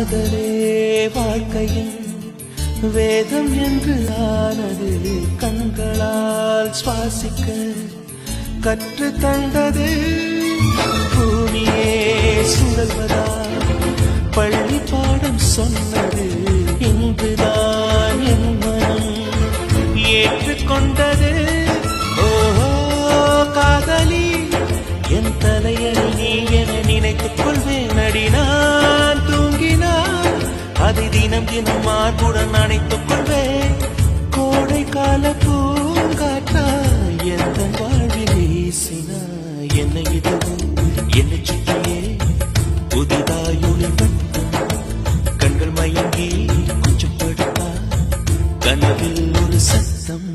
காதலே வாழ்க்கையின் வேதம் என்று ஆனது கண்களால் சுவாசிக்க கற்று தந்தது. பூமியே சுழல்வதா பள்ளி பாடம் சொன்னது இன்றுதான் என் மனம் ஏற்றுக்கொண்டது. ஓஹோ காதலி என் தலையணி நீ என நினைத்துக் கொள்வேன் அடி அதை தினம் தினம் மார்புடன் அணைத்துக் கொள்வேன். கோடை கால பூங்காற்றா எந்த வாழ்வில் வீசினா என்னை இதுவும் என்னை சுற்றியே புதிதாயொளி கண்கள் மயங்கி கொஞ்சம் படுத்தா கனவில் ஒரு சத்தம்